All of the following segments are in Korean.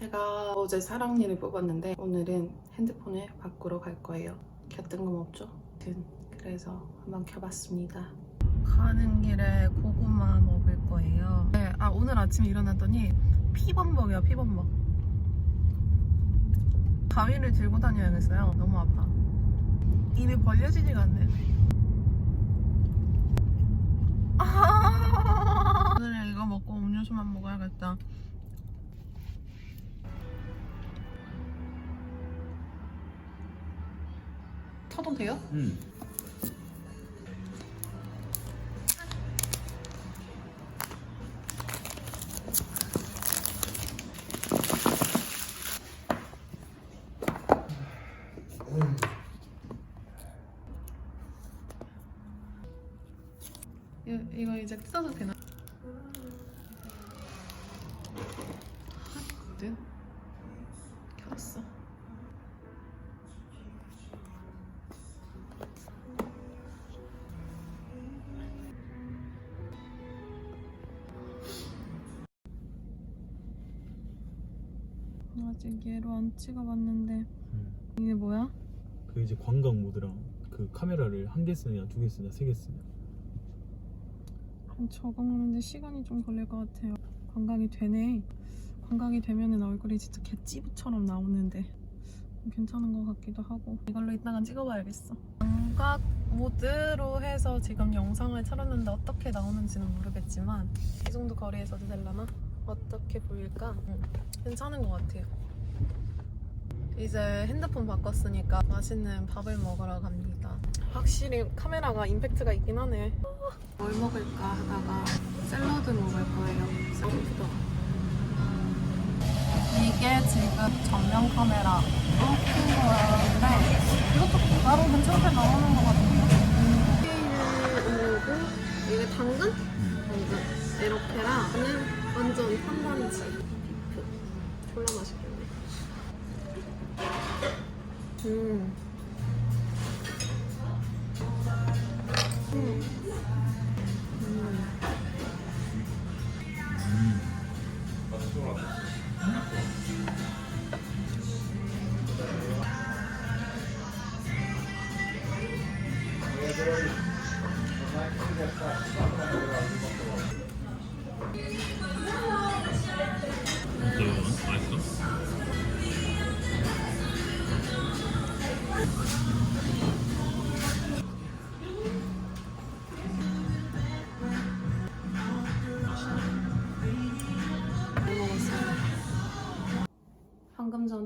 제가 어제 사랑니를 뽑았는데 오늘은 핸드폰을 바꾸러 갈 거예요. 곁뜬금없죠? 그래서 한번 켜봤습니다. 가는 길에 고구마 먹을 거예요. 네, 아 오늘 아침에 일어났더니 피범벅이야 피범벅. 가위를 들고 다녀야겠어요. 너무 아파. 입이 벌려지지가 않네. 아~ 오늘 이거 먹고 음료수만 먹어야겠다. 타도 돼요? 응. 이거, 이거 이제 뜯어도 되나? 하거든. 아직 얘로 안 찍어봤는데 이게 뭐야? 그 이제 관광 모드랑 그 카메라를 한 개 쓰냐, 두 개 쓰냐, 세 개 쓰냐. 적응하는데 시간이 좀 걸릴 것 같아요. 관광이 되네. 관광이 되면은 얼굴이 진짜 개찌부처럼 나오는데 괜찮은 것 같기도 하고 이걸로 이따가 찍어봐야겠어. 광각 모드로 해서 지금 영상을 촬았는데 어떻게 나오는지는 모르겠지만 이 정도 거리에서도 될라나? 어떻게 보일까? 응. 괜찮은 것 같아요. 이제 핸드폰 바꿨으니까 맛있는 밥을 먹으러 갑니다. 확실히 카메라가 임팩트가 있긴 하네. 뭘 먹을까 하다가 샐러드 먹을 거예요. 샐러드다. 이게 지금 전면 카메라 큰 거였는데 이것도 나름 괜찮게 나오는 것 같은데. 케일 오고 이게 당근? 당근. 이렇게랑 완전 탄단지. 졸라 맛있겠네. 음. 음.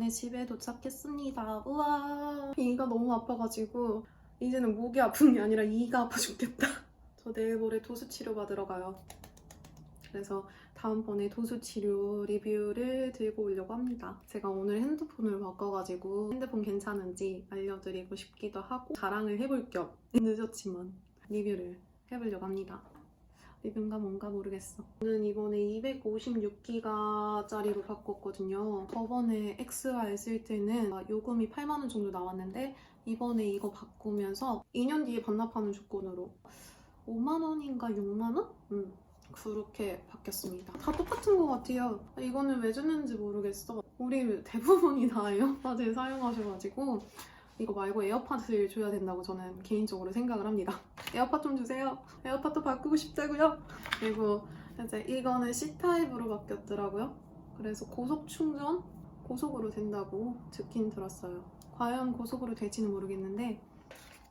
전에 집에 도착했습니다. 우와. 이가 너무 아파가지고 이제는 목이 아픈 게 아니라 이가 아파 죽겠다. 저 내일 모레 도수 치료 받으러 가요. 그래서 다음번에 도수 치료 리뷰를 들고 오려고 합니다. 제가 오늘 핸드폰을 바꿔가지고 핸드폰 괜찮은지 알려드리고 싶기도 하고 자랑을 해볼 겸 늦었지만 리뷰를 해보려고 합니다. 리뷰인가 뭔가 모르겠어. 저는 이번에 256기가짜리로 바꿨거든요. 저번에 XR 쓸 때는 요금이 8만원 정도 나왔는데 이번에 이거 바꾸면서 2년 뒤에 반납하는 조건으로 5만원인가 6만원? 음, 그렇게 바뀌었습니다. 다 똑같은 것 같아요. 이거는 왜 줬는지 모르겠어. 우리 대부분이 다 에어팟을 사용하셔가지고 이거 말고 에어팟을 줘야 된다고 저는 개인적으로 생각을 합니다. 에어팟 좀 주세요. 에어팟도 바꾸고 싶다고요. 그리고 이제 이거는 C타입으로 바뀌었더라고요. 그래서 고속 충전 고속으로 된다고 듣긴 들었어요. 과연 고속으로 될지는 모르겠는데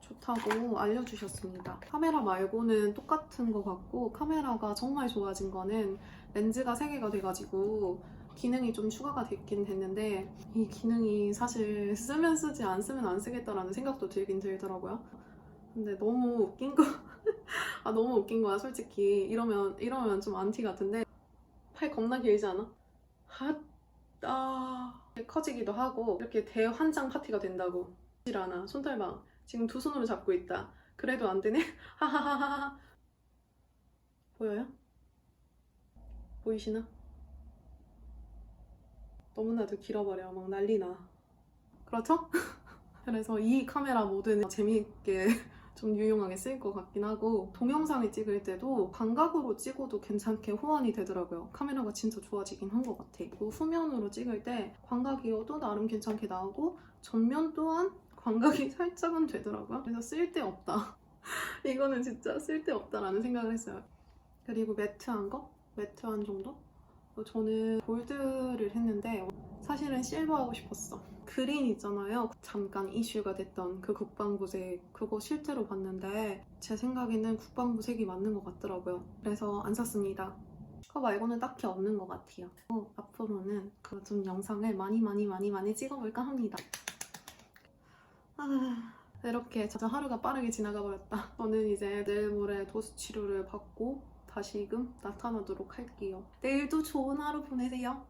좋다고 알려주셨습니다. 카메라 말고는 똑같은 것 같고 카메라가 정말 좋아진 거는 렌즈가 3개가 돼가지고 기능이 좀 추가가 됐긴 됐는데 이 기능이 사실 쓰면 쓰지 안 쓰면 안 쓰겠다라는 생각도 들긴 들더라고요. 근데 너무 웃긴 거, 아 너무 웃긴 거야 솔직히 이러면 이러면 좀 안티 같은데 팔 겁나 길지 않아? 핫아 커지기도 하고 이렇게 대환장 파티가 된다고 질 않아 손떨방 지금 두 손으로 잡고 있다. 그래도 안 되네? 하하하하 보여요? 보이시나? 너무나도 길어버려. 막 난리 나. 그렇죠? 그래서 이 카메라 모드는 재미있게 좀 유용하게 쓰일 것 같긴 하고 동영상을 찍을 때도 광각으로 찍어도 괜찮게 호환이 되더라고요. 카메라가 진짜 좋아지긴 한 것 같아. 그리고 후면으로 찍을 때 광각이어도 나름 괜찮게 나오고 전면 또한 광각이 살짝은 되더라고요. 그래서 쓸데없다. 이거는 진짜 쓸데없다라는 생각을 했어요. 그리고 매트한 거? 매트한 정도? 어, 저는 골드를 했는데 사실은 실버 하고 싶었어. 그린 있잖아요. 잠깐 이슈가 됐던 그 국방부색 그거 실제로 봤는데 제 생각에는 국방부색이 맞는 것 같더라고요. 그래서 안 샀습니다. 그거 말고는 딱히 없는 것 같아요. 어, 앞으로는 그 좀 영상을 많이 많이 많이 많이 찍어볼까 합니다. 아, 이렇게 진짜 하루가 빠르게 지나가 버렸다. 저는 이제 내일 모레 도수 치료를 받고 다시금 나타나도록 할게요. 내일도 좋은 하루 보내세요.